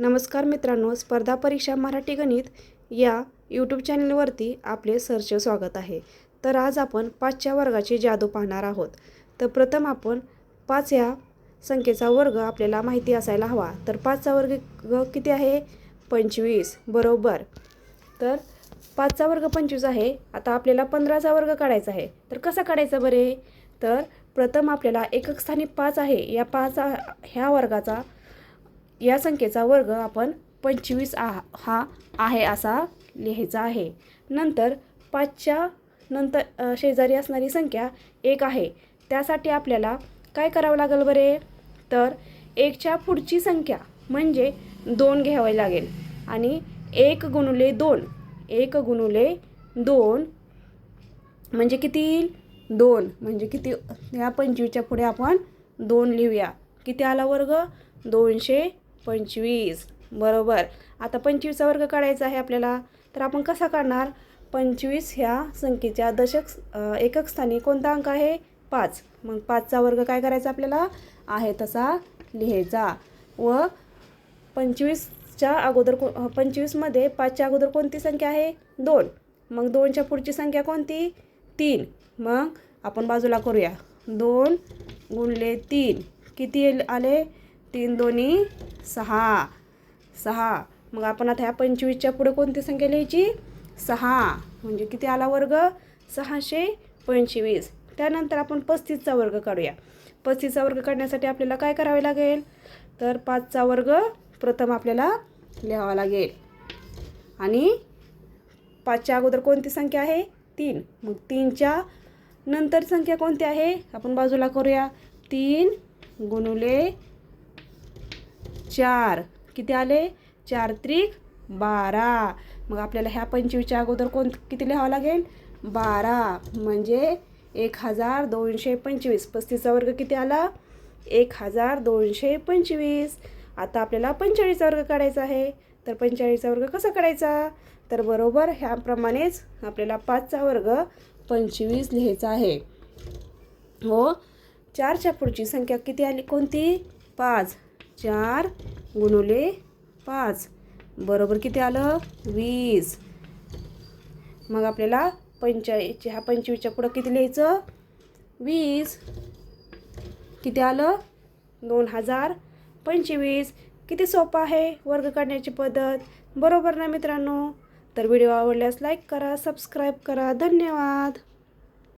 नमस्कार मित्रांनो स्पर्धा परीक्षा मराठी गणित या यूट्यूब चॅनलवरती आपले सरचे स्वागत आहे. तर आज आपण पाचच्या वर्गाची जादू पाहणार आहोत. तर प्रथम आपण पाच या संख्येचा वर्ग आपल्याला माहिती असायला हवा. तर पाचचा वर्ग ग किती आहे? पंचवीस. बरोबर. तर पाचचा वर्ग पंचवीस आहे. आता आपल्याला पंधराचा वर्ग काढायचा आहे. तर कसा काढायचा बरे? तर प्रथम आपल्याला एकक स्थानी पाच आहे. या पाच ह्या वर्गाचा या संख्येचा वर्ग आपण पंचवीस आ हा आहे असा लिहायचा आहे. नंतर पाचच्या नंतर शेजारी असणारी संख्या एक आहे. त्यासाठी आपल्याला काय करावं लागेल बरे? तर एकच्या पुढची संख्या म्हणजे दोन घ्यावी लागेल. आणि एक गुणुले दोन एक गुणुले दोन म्हणजे किती येईल? दोन म्हणजे किती? या पंचवीसच्या पुढे आपण दोन लिहूया. किती आला वर्ग? दोनशे पंचवीस. बरोबर. आता पंचवीसचा वर्ग काढायचा आहे आपल्याला. तर आपण कसा काढणार? पंचवीस ह्या संख्येच्या दशक एकक स्थानी कोणता अंक आहे? पाच. मग पाचचा वर्ग काय करायचा आपल्याला? आहे तसा लिहायचा. व पंचवीसच्या अगोदर को पंचवीसमध्ये पाचच्या अगोदर कोणती संख्या आहे? दोन. मग दोनच्या पुढची संख्या कोणती? तीन. मग आपण बाजूला करूया. दोन गुणले तीन. किती आले? तीन दोन्ही सहा. सहा. मग आपण आता ह्या पंचवीसच्या पुढे कोणती संख्या लिहायची? सहा. म्हणजे किती आला वर्ग? सहाशे पंचवीस. त्यानंतर आपण पस्तीसचा वर्ग काढूया. पस्तीसचा वर्ग काढण्यासाठी आपल्याला काय करावे लागेल? तर पाचचा वर्ग प्रथम आपल्याला लिहावा लागेल. आणि पाचच्या अगोदर कोणती संख्या आहे? तीन. मग तीनच्या नंतर संख्या कोणती आहे? आपण बाजूला करूया. तीन गुणुले चार. किती आले? चार त्रिक बारा. मग आपल्याला ह्या पंचवीसच्या अगोदर कोण किती लिहावं लागेल? बारा. म्हणजे एक हजार दोनशे पंचवीस. पस्तीसचा वर्ग किती आला? एक हजार दोनशे पंचवीस. आता आपल्याला पंचेचाळीसचा वर्ग काढायचा आहे. तर पंचेचाळीसचा वर्ग कसा काढायचा? तर बरोबर ह्याप्रमाणेच आपल्याला पाचचा वर्ग पंचवीस लिहायचा आहे. हो? चारच्या पुढची संख्या किती आली? कोणती? पाच. चार गुणुले पाच. बरोबर किती आलं? वीस. मग आपल्याला पंचाळीस ह्या पंचवीसच्या पुढं किती लिहायचं? वीस. किती आलं? दोन हजार पंचवीस. किती सोपं आहे वर्ग काढण्याची पद्धत? बरोबर ना मित्रांनो? तर व्हिडिओ आवडल्यास लाईक करा सबस्क्राईब करा. धन्यवाद.